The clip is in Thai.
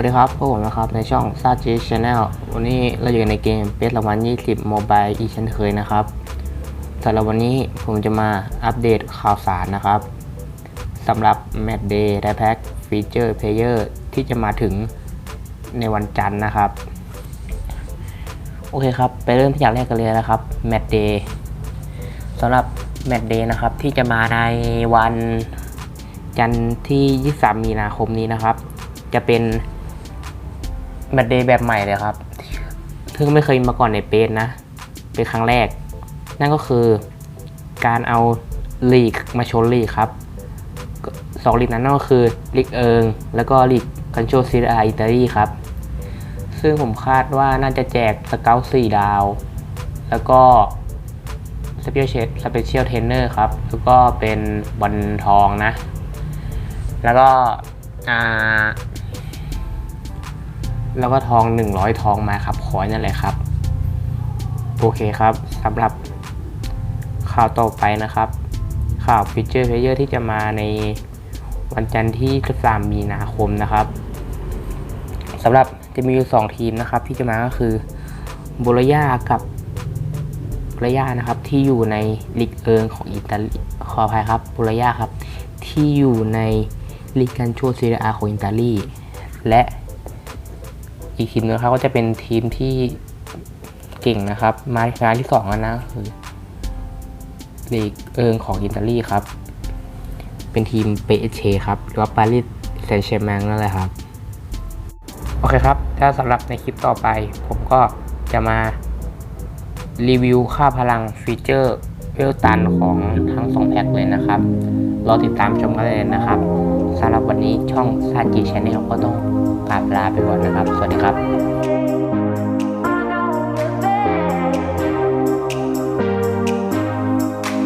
วัสดีครับพวกผมนะครับในช่องซาจีชาแนลวันนี้เราอยู่ในเกมเปสรางวัล20 Mobile อีกเช่นเคยนะครับสำหรับวันนี้ผมจะมาอัปเดตข่าวสารนะครับสำหรับ Match Day และแพ็กฟีเจอร์เพลเยอร์ที่จะมาถึงในวันจันทร์นะครับ โอเคครับ ไปเริ่มที่อย่างแรกกันเลยนะครับ Match Day สำหรับ Match Day นะครับที่จะมาในวันจันทร์ที่ 23 มีนาคมนี้นะครับ จะเป็น แมตเดย์แบบใหม่เลยครับซึ่งไม่เคยมาก่อนในเปสนะ เป็นครั้งแรก นั่นก็คือการเอาลีกมาชนลีกครับสองลีกนั้นนั่นก็คือลีกเอิง แล้วก็ลีกคันโชซีอาอิตาลีครับ ซึ่งผมคาดว่าน่าจะแจกสเกลสี่ดาว แล้วก็สเปเชียลสเปเชียลเทนเนอร์ครับ แล้วก็เป็นบอลทองนะ แล้วก็อ่า แล้วก็ทอง 100 ทองมาครับคอยนั่นแหละครับ โอเคครับสำหรับข่าวต่อไปนะครับ ข่าวฟิเจอร์เพลเยอร์ที่จะมาในวันจันทร์ที่ 13 มีนาคมนะครับสำหรับจะมีอยู่สองทีมนะครับ ที่จะมาก็คือโบโลญากับโบโลญานะครับที่อยู่ในลีกเอิงของอิตาลีขออภัยครับโบโลญาครับที่อยู่ในลีกกันโชซีเรียอาของอิตาลีและ อีกทีมนึงครับก็จะเป็นทีมที่เก่งนะครับ มางานที่สองแล้วนะคือลีกเอิงของอิตาลีครับ เป็นทีมเปเชครับหรือว่าปารีสแซงต์แชร์แมงนั่นแหละครับ โอเคครับ ถ้าสำหรับในคลิปต่อไป ผมก็จะมารีวิวค่าพลังฟีเจอร์เวลตันของทั้งสองแพ็คเลยนะครับ รอติดตามชมกันเลยนะครับ สำหรับวันนี้ช่องซาจิชแนลก็ต้องกราบลาไปก่อนนะครับ สวัสดีครับ